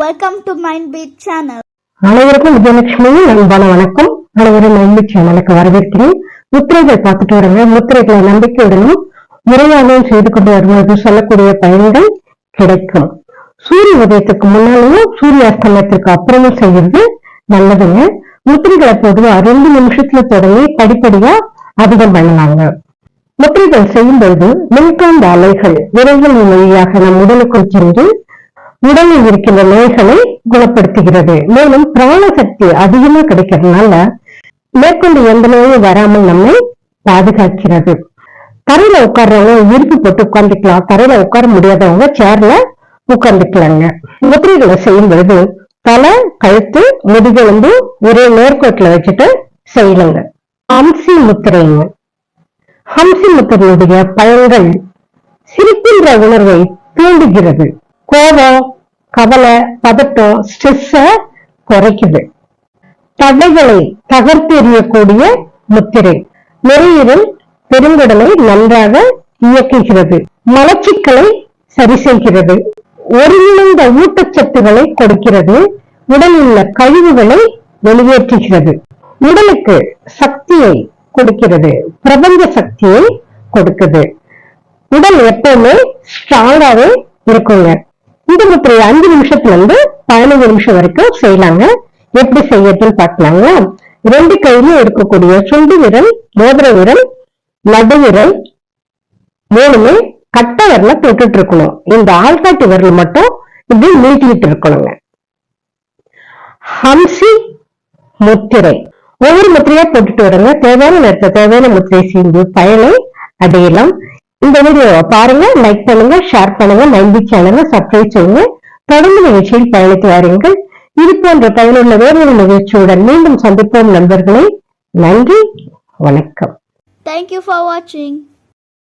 Welcome to mind beat channel அனைவருக்கும் விஜயலட்சுமி அன்பான வணக்கம். அனைவரும் நம்பி சேனலுக்கு வரவேற்கிறேன். முத்திரைகள் பார்த்துட்டு வருங்க. முத்திரைகளை நம்பிக்கையுடனும் முறையாகவும் செய்து கொண்டு வருவது சொல்லக்கூடிய பயன்கள் கிடைக்கும். சூரிய உதயத்துக்கு முன்னாலேயும் சூரிய அஸ்தமனத்திற்கு அப்புறமும் செய்யறது நல்லதுங்க. முத்திரைகளை பொதுவா ரெண்டு நிமிஷத்துல தொடங்கி படிப்படியா அதிகம் பண்ணலாங்க முத்திரைகள் செய்யும் பொழுது மின்காந்த அலைகள் விரைவில் வழியாக நம் உடலுக்குள் சென்று உடலில் இருக்கின்ற நோய்களை குணப்படுத்துகிறது. மேலும் பிராண சக்தி அதிகமா கிடைக்கிறதுனால மேற்கொண்டு எந்த நோயும் வராமல் நம்மை பாதுகாக்கிறது. தரையில உட்கார்றவங்க இருப்பு போட்டு உட்கார்ந்துக்கலாம். தரையில உட்கார முடியாதவங்க சேர்ல உட்கார்ந்துக்கலாங்க. முத்திரைகளை செய்யும் பொழுது தலை கழுத்து முதுகெலும்பு ஒரே நேர்கோட்டில் வச்சுட்டு செய்யலங்க ஹம்சி முத்திரைங்க. ஹம்சி முத்திரையுடைய பயன்கள் சிரிக்கின்ற உணர்வை தூண்டுகிறது. கோபம் கவலை பதட்டம் ஸ்ட்ரெஸ்ஸ குறைக்குது. தடைகளை தகர்த்தெறியக்கூடிய முத்திரை. நுரையீரல் பெருங்குடலை நன்றாக இயக்குகிறது. மலச்சிக்கலை சரி செய்கிறது. ஒருங்கிணைந்த ஊட்டச்சத்துக்களை கொடுக்கிறது. உடலில் உள்ள கழிவுகளை வெளியேற்றுகிறது. உடலுக்கு சக்தியை கொடுக்கிறது. பிரபஞ்ச சக்தியை கொடுக்குது. உடல் எப்பவுமே ஸ்ட்ராங்காவே இருக்குங்க. இந்த முத்திரை அஞ்சு நிமிஷத்துல இருந்து பதினஞ்சு நிமிஷம் வரைக்கும் செய்யலாங்க. எப்படி செய்யறதுன்னு பாக்கலாங்க ரெண்டு கையிலும் இருக்கக்கூடிய சுண்டு விரல் மோதிர விரல் நடு விரல் மூணுமே கட்ட விரல தொட்டுட்டு இருக்கணும். இந்த ஆள்காட்டு விரல் மட்டும் இப்படி நீட்டிக்கிட்டு இருக்கணுங்க. ஹம்சி முத்திரை. ஒவ்வொரு முத்திரையா போட்டுட்டு வரங்க. தேவையான நேரத்தை தேவையான முத்திரை செய்து பயனை அடையலாம். இந்த வீடியோவை பாருங்க லைக் பண்ணுங்க ஷேர் பண்ணுங்க நம்பி சேனலை சப்ஸ்கிரைப் செய்யுங்க தொடர்ந்து நிகழ்ச்சியில் பயணித்து வாருங்கள். இது போன்ற பயனுள்ள வேறொரு நிகழ்ச்சியுடன் மீண்டும் சந்திப்போம் நண்பர்களே. நன்றி வணக்கம். தேங்க்யூ ஃபார் வாட்சிங்.